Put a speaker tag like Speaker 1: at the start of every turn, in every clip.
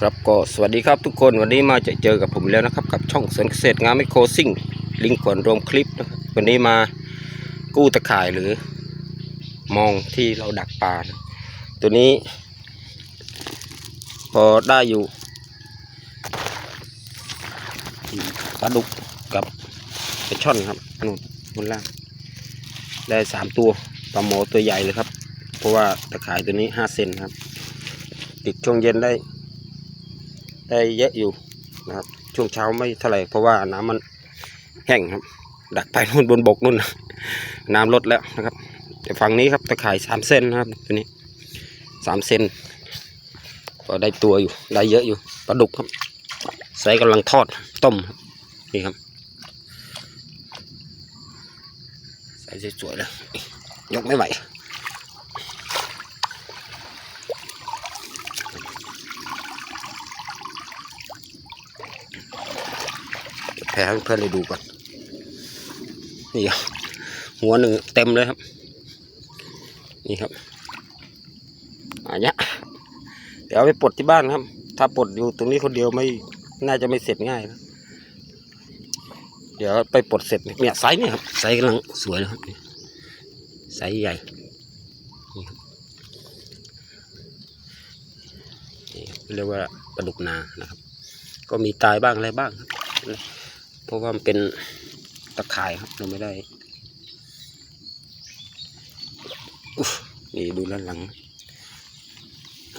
Speaker 1: ครับก็สวัสดีครับทุกคนวันนี้มาจะเจอกับผมแล้วนะครับ กับช่องสวนเกษตรงานไมโครซิ่ง ลิงก์ก่อนรวมคลิปนะครับวันนี้มากู้ตะข่ายหรือ มองที่เราดักปลานะตัวนี้ พอได้อยู่ปลาดุกกับปลาช่อนครับนู่นบนล่าง ได้สามตัวปลาหมอตัวใหญ่เลยครับ เพราะว่าตะข่ายตัวนี้ห้าเซนครับ ติดช่วงเย็นได้ ได้เยอะอยู่นะครับช่วงเช้าไม่เท่าไหร่เพราะว่าน้ำมันแห้งครับ ดักไปนู่นบนบกนู่นนะน้ำลดแล้วนะครับแต่ฝั่งนี้ครับตะข่ายสามเส้นนะครับตัวนี้สามเส้นก็ได้ตัวอยู่ได้เยอะอยู่ปลาดุกครับใส่กำลังทอดต้มนี่ครับใส่สวยๆเลยยกไม่ไหว แผ่ให้เพื่อนได้ดูก่อนนี่หัวหนึ่งเต็มเลยครับ นี่ครับอันเนี้ยเดี๋ยวไปปลดที่บ้านครับ ถ้าปลดอยู่ตรงนี้คนเดียวไม่น่าจะไม่เสร็จง่ายนะเดี๋ยวไปปลดเสร็จเนี่ยไซส์เนี่ยครับไซส์กำลังสวยเลยครับไซส์ใหญ่เรียกว่าปลาดุกนานะครับ ก็มีตายบ้างอะไรบ้างครับ เพราะว่ามันเป็นตะข่ายครับเราไม่ได้อนี่ดูด้านหลัง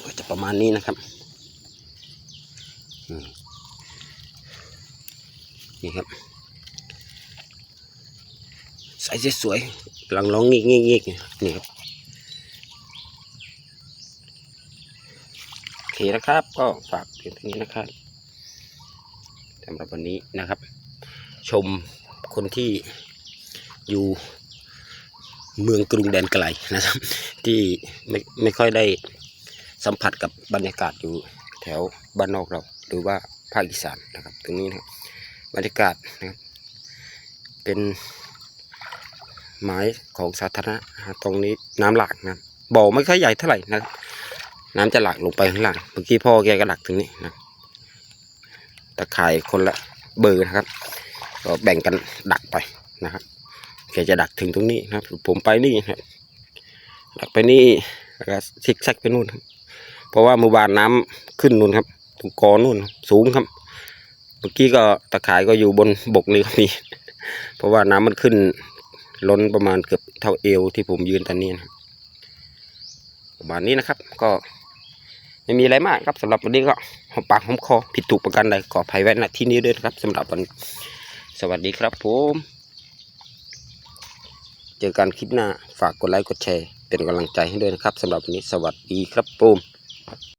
Speaker 1: ก็จะประมาณนี้นะครับนี่ครับใส่สวยๆกำลังร้องงิกงิกงิกนี่ครับโอเคนะครับ ก็ฝากเพียงเท่านี้นะครับสำหรับวันนี้นะครับ ชมคนที่อยู่เมืองกรุงแดนไกลนะครับ ที่ไม่ไม่ค่อยได้สัมผัสกับบรรยากาศอยู่แถวบ้านนอกเรา หรือว่าภาคอีสานนะครับ ตรงนี้นะครับบรรยากาศนะครับเป็นไม้ของสาธารณะตรงนี้น้ำหลากนะบ่อไม่ค่อยใหญ่เท่าไหร่นะน้ำจะหลากลงไปข้างล่างเมื่อกี้พ่อแกก็หลักตรงนี้นะตะข่ายคนละเบอร์นะครับ ก็แบ่งกันดักไปนะครับแกจะดักถึงตรงนี้นะครับ ผมไปนี่ครับ ดักไปนี่แล้วก็ซิกแซกไปนู่นเพราะว่าหมู่บ้านน้ำขึ้นนู่นครับตรงกอนู่นสูงครับ เมื่อกี้ก็ตะข่ายก็อยู่บนบกนี่ก็มีเพราะว่าน้ำมันขึ้น ล้นประมาณเกือบเท่าเอวที่ผมยืนตอนนี้นะครับประมาณนี้นะครับ ก็ไม่มีอะไรมากครับสำหรับวันนี้ก็หอมปากหอมคอผิดถูกประกันใดขออภัยไว้ณที่นี้ด้วยนะครับสำหรับวัน สวัสดีครับผม เจอกันคลิปหน้า ฝากกดไลค์กดแชร์ เป็นกำลังใจให้ด้วยนะครับสำหรับวันนี้สวัสดีครับผม